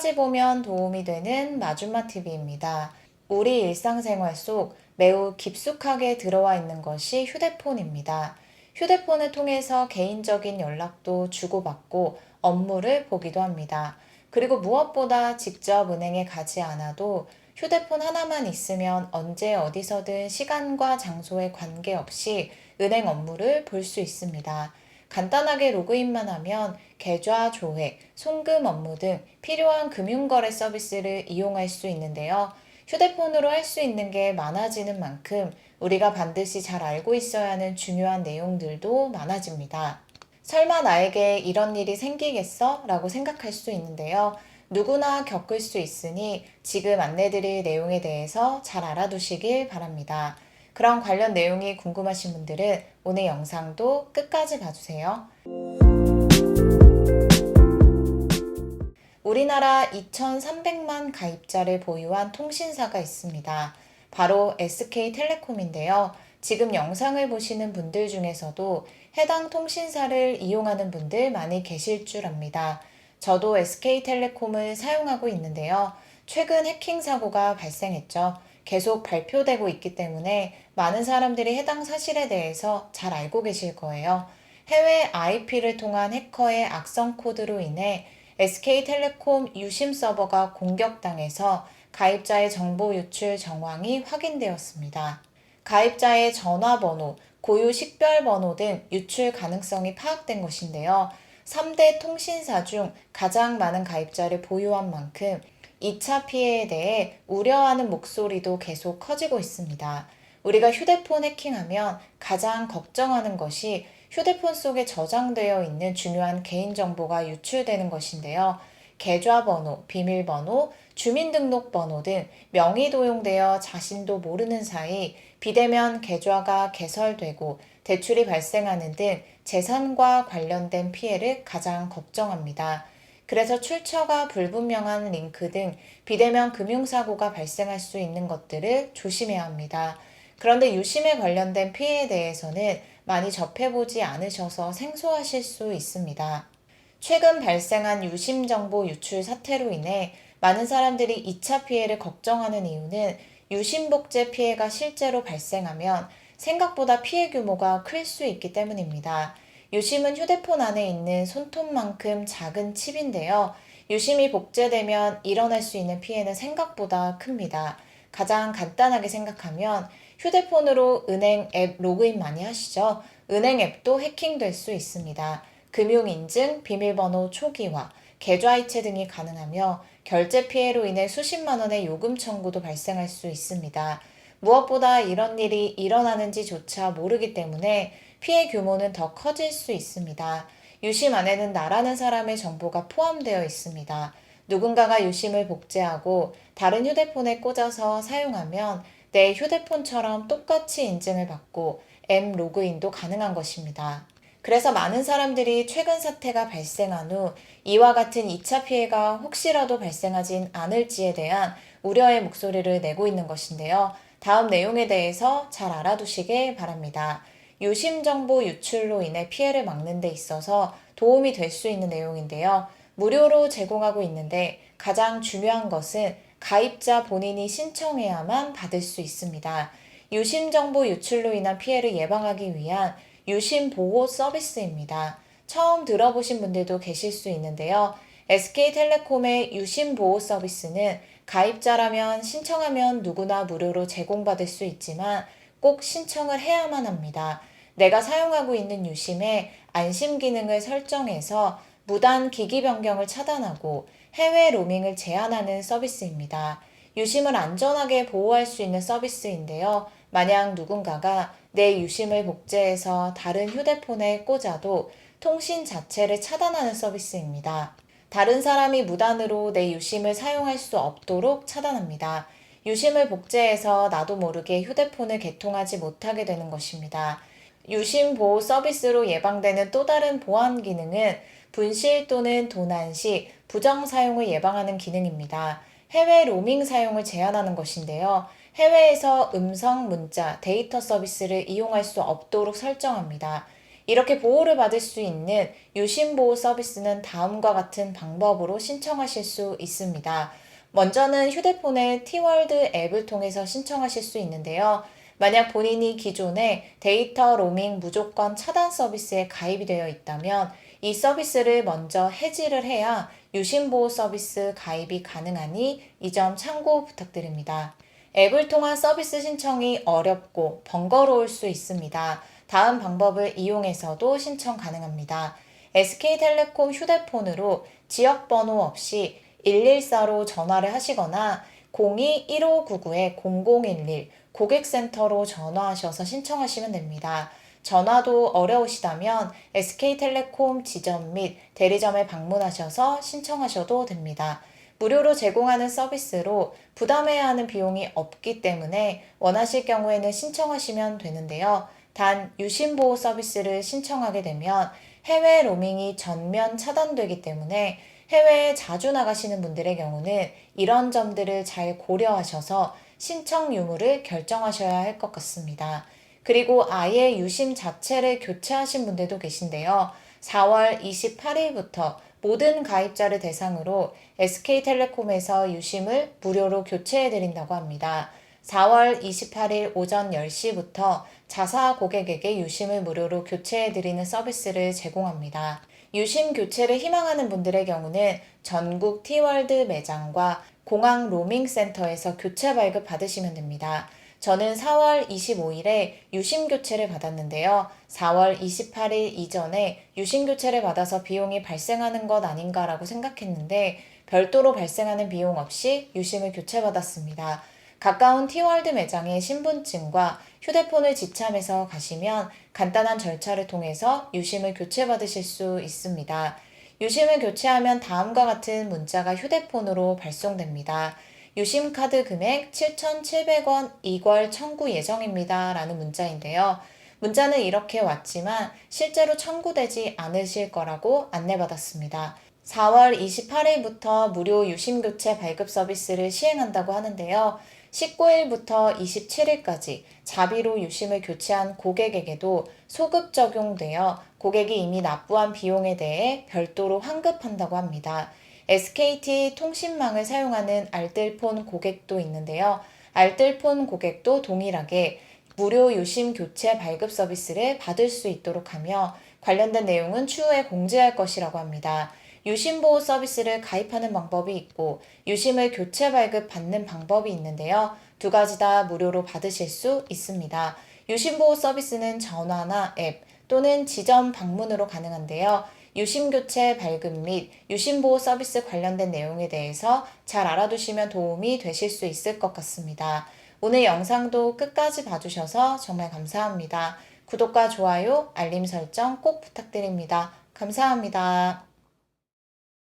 끝까지 보면 도움이 되는 마준마 TV입니다. 우리 일상생활 속 매우 깊숙하게 들어와 있는 것이 휴대폰입니다. 휴대폰을 통해서 개인적인 연락도 주고받고 업무를 보기도 합니다. 그리고 무엇보다 직접 은행에 가지 않아도 휴대폰 하나만 있으면 언제 어디서든 시간과 장소에 관계없이 은행 업무를 볼 수 있습니다. 간단하게 로그인만 하면 계좌 조회, 송금 업무 등 필요한 금융거래 서비스를 이용할 수 있는데요. 휴대폰으로 할 수 있는 게 많아지는 만큼 우리가 반드시 잘 알고 있어야 하는 중요한 내용들도 많아집니다. 설마 나에게 이런 일이 생기겠어? 라고 생각할 수 있는데요. 누구나 겪을 수 있으니 지금 안내드릴 내용에 대해서 잘 알아두시길 바랍니다. 그런 관련 내용이 궁금하신 분들은 오늘 영상도 끝까지 봐주세요. 우리나라 2,300만 가입자를 보유한 통신사가 있습니다. 바로 SK텔레콤인데요. 지금 영상을 보시는 분들 중에서도 해당 통신사를 이용하는 분들 많이 계실 줄 압니다. 저도 SK텔레콤을 사용하고 있는데요. 최근 해킹 사고가 발생했죠. 계속 발표되고 있기 때문에 많은 사람들이 해당 사실에 대해서 잘 알고 계실 거예요. 해외 IP를 통한 해커의 악성 코드로 인해 SK텔레콤 유심 서버가 공격당해서 가입자의 정보 유출 정황이 확인되었습니다. 가입자의 전화번호, 고유 식별번호 등 유출 가능성이 파악된 것인데요. 3대 통신사 중 가장 많은 가입자를 보유한 만큼 2차 피해에 대해 우려하는 목소리도 계속 커지고 있습니다. 우리가 휴대폰 해킹하면 가장 걱정하는 것이 휴대폰 속에 저장되어 있는 중요한 개인정보가 유출되는 것인데요. 계좌번호, 비밀번호, 주민등록번호 등 명의 도용되어 자신도 모르는 사이 비대면 계좌가 개설되고 대출이 발생하는 등 재산과 관련된 피해를 가장 걱정합니다. 그래서 출처가 불분명한 링크 등 비대면 금융사고가 발생할 수 있는 것들을 조심해야 합니다. 그런데 유심에 관련된 피해에 대해서는 많이 접해보지 않으셔서 생소하실 수 있습니다. 최근 발생한 유심 정보 유출 사태로 인해 많은 사람들이 2차 피해를 걱정하는 이유는 유심 복제 피해가 실제로 발생하면 생각보다 피해 규모가 클 수 있기 때문입니다. 유심은 휴대폰 안에 있는 손톱만큼 작은 칩인데요. 유심이 복제되면 일어날 수 있는 피해는 생각보다 큽니다. 가장 간단하게 생각하면 휴대폰으로 은행 앱 로그인 많이 하시죠? 은행 앱도 해킹될 수 있습니다. 금융인증, 비밀번호 초기화, 계좌이체 등이 가능하며 결제 피해로 인해 수십만 원의 요금 청구도 발생할 수 있습니다. 무엇보다 이런 일이 일어나는지조차 모르기 때문에 피해 규모는 더 커질 수 있습니다. 유심 안에는 나라는 사람의 정보가 포함되어 있습니다. 누군가가 유심을 복제하고 다른 휴대폰에 꽂아서 사용하면 내 휴대폰처럼 똑같이 인증을 받고 M 로그인도 가능한 것입니다. 그래서 많은 사람들이 최근 사태가 발생한 후 이와 같은 2차 피해가 혹시라도 발생하진 않을지에 대한 우려의 목소리를 내고 있는 것인데요. 다음 내용에 대해서 잘 알아두시길 바랍니다. 유심 정보 유출로 인해 피해를 막는 데 있어서 도움이 될 수 있는 내용인데요. 무료로 제공하고 있는데 가장 중요한 것은 가입자 본인이 신청해야만 받을 수 있습니다. 유심 정보 유출로 인한 피해를 예방하기 위한 유심 보호 서비스입니다. 처음 들어보신 분들도 계실 수 있는데요. SK텔레콤의 유심 보호 서비스는 가입자라면 신청하면 누구나 무료로 제공받을 수 있지만 꼭 신청을 해야만 합니다. 내가 사용하고 있는 유심에 안심 기능을 설정해서 무단 기기 변경을 차단하고 해외 로밍을 제한하는 서비스입니다. 유심을 안전하게 보호할 수 있는 서비스인데요. 만약 누군가가 내 유심을 복제해서 다른 휴대폰에 꽂아도 통신 자체를 차단하는 서비스입니다. 다른 사람이 무단으로 내 유심을 사용할 수 없도록 차단합니다. 유심을 복제해서 나도 모르게 휴대폰을 개통하지 못하게 되는 것입니다. 유심 보호 서비스로 예방되는 또 다른 보안 기능은 분실 또는 도난 시 부정 사용을 예방하는 기능입니다. 해외 로밍 사용을 제한하는 것인데요. 해외에서 음성, 문자, 데이터 서비스를 이용할 수 없도록 설정합니다. 이렇게 보호를 받을 수 있는 유심보호 서비스는 다음과 같은 방법으로 신청하실 수 있습니다. 먼저는 휴대폰의 티월드 앱을 통해서 신청하실 수 있는데요. 만약 본인이 기존에 데이터 로밍 무조건 차단 서비스에 가입이 되어 있다면 이 서비스를 먼저 해지를 해야 유심보호 서비스 가입이 가능하니 이 점 참고 부탁드립니다. 앱을 통한 서비스 신청이 어렵고 번거로울 수 있습니다. 다음 방법을 이용해서도 신청 가능합니다. SK텔레콤 휴대폰으로 지역번호 없이 114로 전화를 하시거나 02-1599-0011 고객센터로 전화하셔서 신청하시면 됩니다. 전화도 어려우시다면 SK텔레콤 지점 및 대리점에 방문하셔서 신청하셔도 됩니다. 무료로 제공하는 서비스로 부담해야 하는 비용이 없기 때문에 원하실 경우에는 신청하시면 되는데요. 단 유심보호 서비스를 신청하게 되면 해외 로밍이 전면 차단되기 때문에 해외에 자주 나가시는 분들의 경우는 이런 점들을 잘 고려하셔서 신청 유무를 결정하셔야 할 것 같습니다. 그리고 아예 유심 자체를 교체하신 분들도 계신데요. 4월 28일부터 모든 가입자를 대상으로 SK텔레콤에서 유심을 무료로 교체해 드린다고 합니다. 4월 28일 오전 10시부터 자사 고객에게 유심을 무료로 교체해 드리는 서비스를 제공합니다. 유심 교체를 희망하는 분들의 경우는 전국 티월드 매장과 공항 로밍 센터에서 교체 발급 받으시면 됩니다. 저는 4월 25일에 유심 교체를 받았는데요. 4월 28일 이전에 유심 교체를 받아서 비용이 발생하는 것 아닌가라고 생각했는데 별도로 발생하는 비용 없이 유심을 교체받았습니다. 가까운 티월드 매장의 신분증과 휴대폰을 지참해서 가시면 간단한 절차를 통해서 유심을 교체받으실 수 있습니다. 유심을 교체하면 다음과 같은 문자가 휴대폰으로 발송됩니다. 유심카드 금액 7,700원 이괄 청구 예정입니다. 라는 문자인데요. 문자는 이렇게 왔지만 실제로 청구되지 않으실 거라고 안내받았습니다. 4월 28일부터 무료 유심교체 발급 서비스를 시행한다고 하는데요. 19일부터 27일까지 자비로 유심을 교체한 고객에게도 소급 적용되어 고객이 이미 납부한 비용에 대해 별도로 환급한다고 합니다. SKT 통신망을 사용하는 알뜰폰 고객도 있는데요. 알뜰폰 고객도 동일하게 무료 유심 교체 발급 서비스를 받을 수 있도록 하며 관련된 내용은 추후에 공지할 것이라고 합니다. 유심보호 서비스를 가입하는 방법이 있고 유심을 교체 발급 받는 방법이 있는데요. 두 가지 다 무료로 받으실 수 있습니다. 유심보호 서비스는 전화나 앱 또는 지점 방문으로 가능한데요. 유심교체 발급 및 유심보호 서비스 관련된 내용에 대해서 잘 알아두시면 도움이 되실 수 있을 것 같습니다. 오늘 영상도 끝까지 봐주셔서 정말 감사합니다. 구독과 좋아요, 알림 설정 꼭 부탁드립니다. 감사합니다.